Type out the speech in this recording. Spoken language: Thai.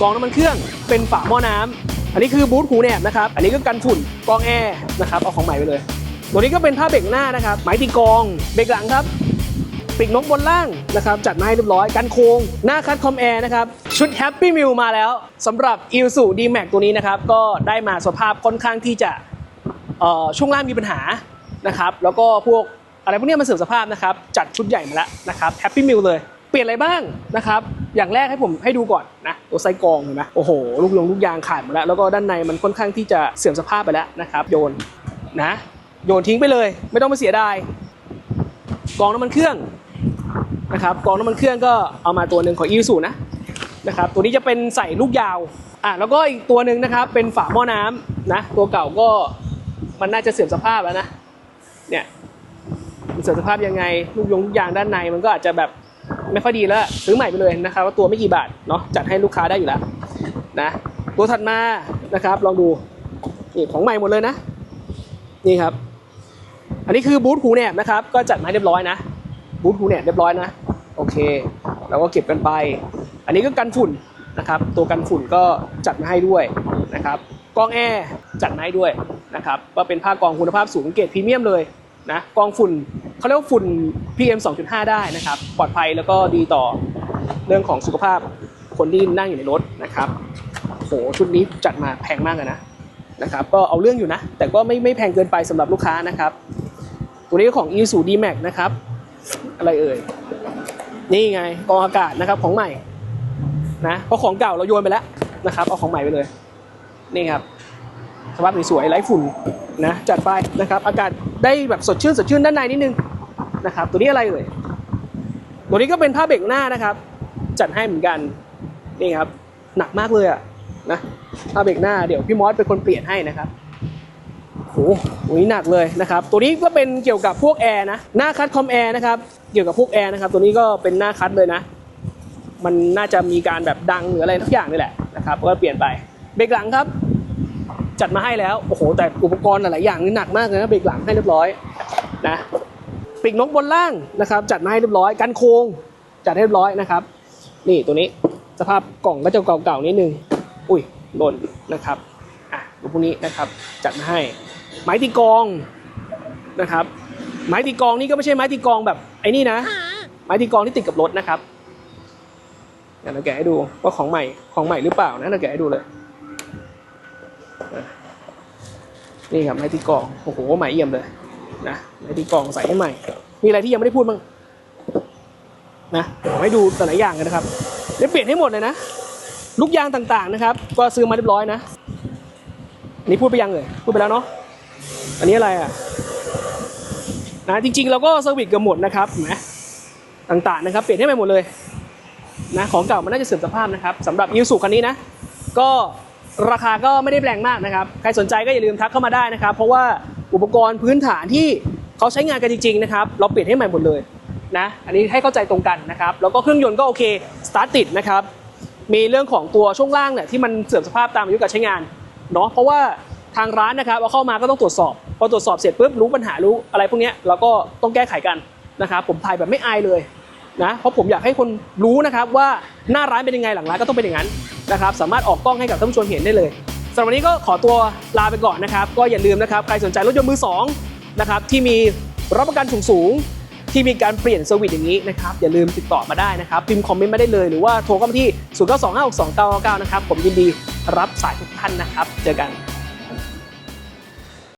กองน้ำมันเครื่องเป็นฝาหม้อน้ำอันนี้คือบูทหูแหนบนะครับ อันนี้ก็กันฝุ่นกองแอร์นะครับเอาของใหม่ไปเลย ตัวนี้ก็เป็นผ้าเบรกหน้านะครับไม้ตีกองเบรกหลังครับปีกนกบนล่างนะครับจัดมาให้เรียบร้อยกันโค้งหน้าคัดคอมแอร์นะครับชุดแฮปปี้มิลมาแล้วสำหรับ i l s u d m a x ตัวนี้นะครับก็ได้มาสภาพค่อนข้างที่จะช่วงล่างมีปัญหานะครับแล้วก็พวกอะไรพวกนี้มันเสื่อมสภาพนะครับจัดชุดใหญ่มาแล้วนะครับแฮปปี้มิลเลย เปลี่ยนอะไรบ้างนะครับ อย่างแรกให้ผมให้ดูก่อนนะตัวไส้กรองเห็นไหมโอ้โหลูกลงลูกยางขาดหมดแล้ว แล้วก็ด้านในมันค่อนข้างที่จะเสื่อมสภาพไปแล้วนะครับ โยนนะ โยนทิ้งไปเลย ไม่ต้องมาเสียดายกองน้ำมันเครื่องนะครับกองน้ำมันเครื่องก็เอามาตัวหนึ่งของอีซูนะนะครับตัวนี้จะเป็นใส่ลูกยาวอะแล้วก็อีกตัวหนึ่งนะครับเป็นฝาหม้อน้ำนะตัวเก่าก็มันน่าจะเสื่อมสภาพแล้วนะเนี่ยมันเสื่อมสภาพยังไงลูกยงลูกยางด้านในมันก็อาจจะแบบ ไม่ค่อยดีแล้ว ซื้อใหม่ไปเลยนะครับว่าตัวไม่กี่บาทเนาะจัดให้ลูกค้าได้อยู่แล้วนะตัวถัดมานะครับ ลองดูนี่ของใหม่หมดเลยนะ นี่ครับ อันนี้คือบูทหูแหนบนะครับ ก็จัดมาเรียบร้อยนะบูทหูเนี่ยเรียบร้อยนะโอเคเราก็เก็บกันไป อันนี้ก็กันฝุ่นนะครับ ตัวกันฝุ่นก็จัดมาให้ด้วยนะครับกองแอร์จัดมาให้ด้วยนะครับก็เป็นผ้ากองคุณภาพสูงเกรดพรีเมียมเลยนะกองฝุ่น เขาเรียกว่าฝุ่น PM 2.5 ได้นะครับ ปลอดภัยแล้วก็ดีต่อเรื่องของสุขภาพคนที่นั่งอยู่ในรถนะครับโหชุดนี้จัดมาแพงมากเลยนะนะครับ ก็เอาเรื่องอยู่นะ แต่ก็ไม่ไม่แพงเกินไปสำหรับลูกค้านะครับ ตัวนี้ก็ของ i s u d m a x นะครับ อะไรเอ่ย นี่ไงกรองอากาศนะครับของใหม่นะเพราะของเก่าเราโยนไปแล้วนะครับ เอาของใหม่ไปเลย นี่ครับสภาพสวยๆไร้ฝุ่นนะจัดไปนะครับ อากาศได้แบบสดชื่นสดชื่นด้านในนิดนึง นะครับ ตัวนี้อะไรเอ่ยตัวนี้ก็เป็นผ้าเบรกหน้านะครับ จัดให้เหมือนกันนี่ครับ หนักมากเลยอะนะผ้าเบรกหน้าเดี๋ยวพี่มอสเป็นคนเปลี่ยนให้นะครับโอ้โหตัวนี้หนักเลยนะครับ ตัวนี้ก็เป็นเกี่ยวกับพวกแอร์นะ หน้าคัดคอมแอร์นะครับ เกี่ยวกับพวกแอร์นะครับ ตัวนี้ก็เป็นหน้าคัดเลยนะ มันน่าจะมีการแบบดังหรืออะไรทุกอย่างนี่แหละนะครับ ก็เปลี่ยนไป เบรกหลังครับ จัดมาให้แล้ว โอ้โห แต่อุปกรณ์หลายๆอย่างนี่หนักมากเลยนะ เบรกหลังให้เรียบร้อยนะ ปีกนกบนล่างนะครับ จัดมาให้เรียบร้อยกันโค้งจัดให้เรียบร้อยนะครับ นี่ตัวนี้สภาพกล่องก็จะเก่าๆนิดนึงอุ้ยหล่นนะครับอะดูพวกนี้นะครับจัดมาให้ ไม้ตีกองนะครับ ไม้ตีกองนี่ก็ไม่ใช่ไม้ตีกองแบบไอ้นี่นะ ไม้ตีกองที่ติดกับรถนะครับเดี๋ยวเราแกะให้ดูว่าของใหม่ของใหม่หรือเปล่านะเราแกะให้ดูเลยนี่ครับไม้ตีกองโอ้โหใหม่เยี่ยมเลย นะไม้ตีกลองใส่ให้ใหม่ มีอะไรที่ยังไม่ได้พูดบ้างนะเดี๋ยวผมให้ดูแต่ละอย่างกันนะครับเดี๋ยวเปลี่ยนให้หมดเลยนะลูกยางต่างๆนะครับ ก็ซื้อมาเรียบร้อยนะอันนี้พูดไปยังเลยพูดไปแล้วเนาะอันนี้อะไรอะนะจริงๆเราก็เซอร์วิสกันหมดนะครับเห็นไหมต่างๆนะครับ เปลี่ยนให้ใหม่หมดเลยนะของเก่ามันน่าจะเสื่อมสภาพนะครับสำหรับยูสุคันนี้นะก็ราคาก็ไม่ได้แพงมากนะครับ ใครสนใจก็อย่าลืมทักเข้ามาได้นะครับ เพราะว่า อุปกรณ์พื้นฐานที่เขาใช้งานกันจริงๆนะครับเราเปลี่ยนให้ใหม่หมดเลยนะอันนี้ให้เข้าใจตรงกันนะครับแล้วก็เครื่องยนต์ก็โอเคสตาร์ทติดนะครับมีเรื่องของตัวช่วงล่างเนี่ยที่มันเสื่อมสภาพตามอายุการใช้งานเนาะเพราะว่าทางร้านนะครับเอาเข้ามาก็ต้องตรวจสอบ พอตรวจสอบเสร็จปุ๊บรู้ปัญหารู้อะไรพวกนี้เราก็ต้องแก้ไขกันนะครับผมถ่ายแบบไม่อายเลยนะเพราะผมอยากให้คนรู้นะครับว่าหน้าร้านเป็นยังไงหลังร้านก็ต้องเป็นอย่างนั้นนะครับสามารถออกกล้องให้กับท่านผู้ชมเห็นได้เลย สำหรับวันนี้ก็ขอตัวลาไปก่อนนะครับ ก็อย่าลืมนะครับ ใครสนใจรถยนต์มือสองนะครับที่มีรับประกันสูงสูงที่มีการเปลี่ยนเซอร์วิสอย่างนี้นะครับ อย่าลืมติดต่อมาได้นะครับพิมพ์คอมเมนต์มาได้เลยหรือว่าโทรเข้ามาที่ 0 9 2 5 6 2 9 9 9นะครับ ผมยินดีรับสายทุกท่านนะครับ เจอกัน